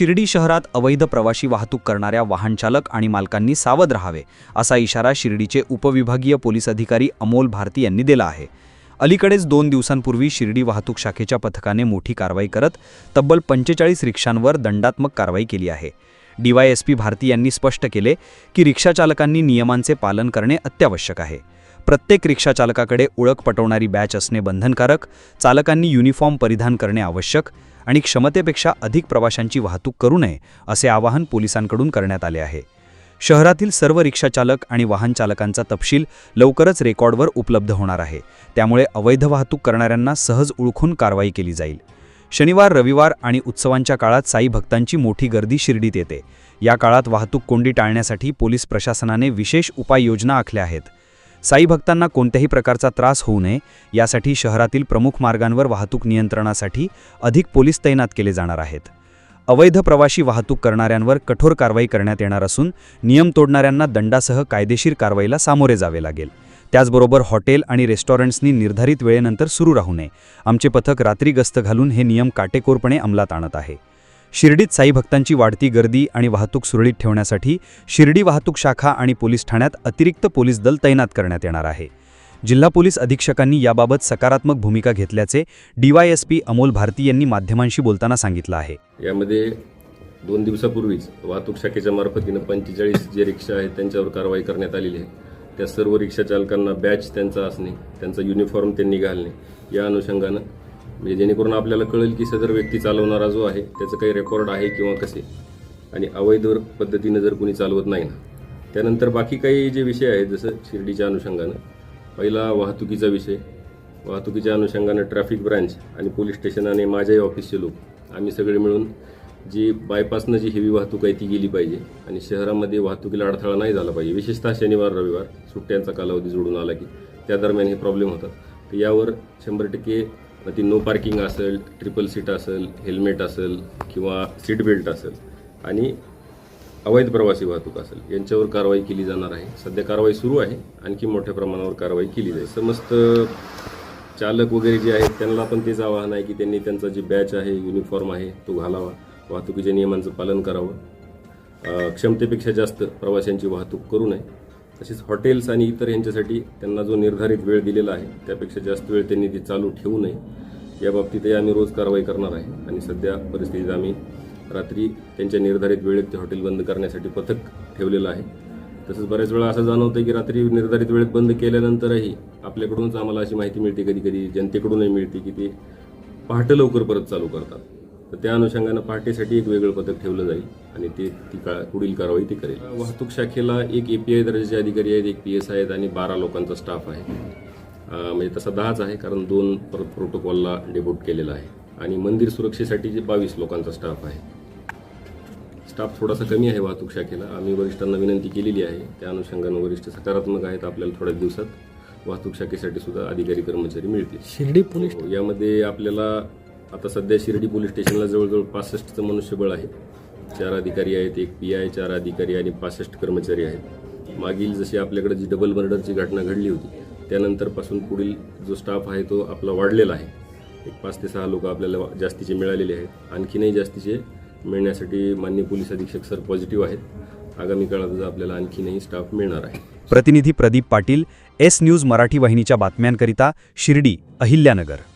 शिर्डी शहरात अवैध प्रवाशी वाहतूक करणाऱ्या वाहनचालक आणि मालकांनी सावध राहावे असा इशारा शिर्डीचे उपविभागीय पोलीस अधिकारी अमोल भारती यांनी दिला आहे. अलीकडेच दोन दिवसांपूर्वी शिर्डी वाहतूक शाखेच्या पथकाने मोठी कारवाई करत तब्बल पंचेचाळीस रिक्षांवर दंडात्मक कारवाई केली आहे. डीवायएसपी भारती यांनी स्पष्ट केले की रिक्षाचालकांनी नियमांचे पालन करणे अत्यावश्यक आहे. प्रत्येक रिक्षाचालकाकडे ओळख पटवणारी बॅच असणे बंधनकारक चालकांनी युनिफॉर्म परिधान करणे आवश्यक आणि क्षमतेपेक्षा अधिक प्रवाशांची वाहतूक करू नये असे आवाहन पोलिसांकडून करण्यात आले आहे. शहरातील सर्व रिक्षाचालक आणि वाहन चालकांचा तपशील लवकरच रेकॉर्डवर उपलब्ध होणार आहे. त्यामुळे अवैध वाहतूक करणाऱ्यांना सहज ओळखून कारवाई केली जाईल. शनिवार रविवार आणि उत्सवांच्या काळात साई भक्तांची मोठी गर्दी शिर्डीत येते. या काळात वाहतूक कोंडी टाळण्यासाठी पोलीस प्रशासनाने विशेष उपाययोजना आखल्या आहेत. साई भक्तांना कोणत्याही प्रकारचा त्रास होऊ नये यासाठी शहरातील प्रमुख मार्गांवर वाहतूक नियंत्रणासाठी अधिक पोलीस तैनात केले जाणार आहेत. अवैध प्रवाशी वाहतूक करणाऱ्यांवर कठोर कारवाई करण्यात येणार असून नियम तोडणाऱ्यांना दंडासह कायदेशीर कारवाईला सामोरे जावे लागेल. त्याचबरोबर हॉटेल आणि रेस्टॉरंट्सनी निर्धारित वेळेनंतर सुरू राहू नये. आमचे पथक रात्री गस्त घालून हे नियम काटेकोरपणे अंमलात आणत आहे. शिर्डीत साई भक्तांची वाढती गर्दी आणि वाहतूक सुरळीत ठेवण्यासाठी शिर्डी वाहतूक शाखा आणि पोलीस ठाण्यात अतिरिक्त पोलीस दल तैनात करण्यात येणार आहे. जिल्हा पोलीस अधीक्षकांनी याबाबत सकारात्मक भूमिका घेतल्याचे डीवायएसपी अमोल भारती यांनी माध्यमांशी बोलताना सांगितलं आहे. यामध्ये दोन दिवसापूर्वीच वाहतूक शाखेच्या मार्फतीनं पंचेचाळीस जे रिक्षा आहेत त्यांच्यावर कारवाई करण्यात आलेली आहे. त्या सर्व रिक्षा चालकांना बॅच त्यांचा असणे त्यांचा युनिफॉर्म त्यांनी घालणे या अनुषंगानं म्हणजे जेणेकरून आपल्याला कळेल की सदर व्यक्ती चालवणारा जो आहे त्याचं काही रेकॉर्ड आहे किंवा कसे? आणि अवैध पद्धतीनं जर कोणी चालवत नाही ना त्यानंतर बाकी काही जे विषय आहेत जसं शिर्डीच्या अनुषंगानं पहिला वाहतुकीचा विषय. वाहतुकीच्या अनुषंगानं ट्रॅफिक ब्रँच आणि पोलीस स्टेशन आणि माझ्याही ऑफिसचे लोक आम्ही सगळे मिळून जी बायपासनं जी हेवी वाहतूक आहे ती गेली पाहिजे. आणि शहरामध्ये वाहतुकीला अडथळा नाही झाला पाहिजे. विशेषतः शनिवार रविवार सुट्ट्यांचा कालावधी जोडून आला की त्या दरम्यान हे प्रॉब्लेम होतात. तर यावर शंभर टक्के ती नो पार्किंग असेल ट्रिपल सीट असेल हेल्मेट असेल किंवा सीट बेल्ट असेल आणि अवैध प्रवासी वाहतूक असेल यांच्यावर कारवाई केली जाणार आहे. सध्या कारवाई सुरू आहे. आणखी मोठ्या प्रमाणावर कारवाई केली जाईल. समस्त चालक वगैरे जे आहेत त्यांना पण तेच आवाहन आहे की त्यांनी त्यांचा जे बॅच आहे युनिफॉर्म आहे तो घालावा. वाहतुकीच्या नियमांचं पालन करावं. क्षमतेपेक्षा जास्त प्रवाशांची वाहतूक करू नये. तसेच हॉटेल्स आणि इतर यांच्यासाठी त्यांना जो निर्धारित वेळ दिलेला आहे त्यापेक्षा जास्त वेळ त्यांनी ती चालू ठेवू नये. याबाबतीतही आम्ही रोज कारवाई करणार आहे आणि सध्या परिस्थितीत आम्ही रात्री त्यांच्या निर्धारित वेळेत ते हॉटेल बंद करण्यासाठी पथक ठेवलेलं आहे. तसंच बऱ्याच वेळा असं जाणवतं की रात्री निर्धारित वेळेत बंद केल्यानंतरही आपल्याकडूनच आम्हाला अशी माहिती मिळते कधी कधी जनतेकडूनही मिळते की ते पहाटे लवकर परत चालू करतात. तर त्या अनुषंगानं पहाटेसाठी एक वेगळं पथक ठेवलं जाईल आणि ते ती का पुढील कारवाई ती करेल. वाहतूक शाखेला एक ए पी आय दर्जाचे अधिकारी आहेत एक पी एस आहेत आणि बारा लोकांचा स्टाफ आहे. म्हणजे तसा दहाच आहे कारण दोन परत प्रोटोकॉलला डेब्यूट केलेला आहे. आणि मंदिर सुरक्षेसाठी जे बावीस लोकांचा स्टाफ आहे. स्टाफ थोडासा कमी आहे वाहतूक शाखेला. आम्ही वरिष्ठांना विनंती केलेली आहे. त्या अनुषंगानं वरिष्ठ सकारात्मक आहेत आपल्याला थोड्या दिवसात. वाहतूक शाखेसाठी सुद्धा अधिकारी कर्मचारी मिळतील. शिर्डी पोलीस हो, यामध्ये आपल्याला आता सध्या शिर्डी पोलीस स्टेशनला जवळजवळ पासष्टचं मनुष्यबळ आहे चार अधिकारी आहेत एक पी आय चार अधिकारी आणि पासष्ट कर्मचारी आहेत. मागील जशी आपल्याकडे जी डबल मर्डरची घटना घडली होती त्यानंतरपासून पुढील जो स्टाफ आहे तो आपला वाढलेला आहे. एक पाच ते सहा लोक आपल्याला जास्तीचे मिळालेले आहेत. आणखीनही जास्तीचे मिळण्यासाठी माननीय पोलीस अधीक्षक सर पॉझिटिव्ह आहेत. आगामी काळात आपल्याला आणखीनही स्टाफ मिळणार आहे. प्रतिनिधी प्रदीप पाटील एस न्यूज मराठी वाहिनीच्या बातम्यांकरिता शिर्डी अहिल्यानगर.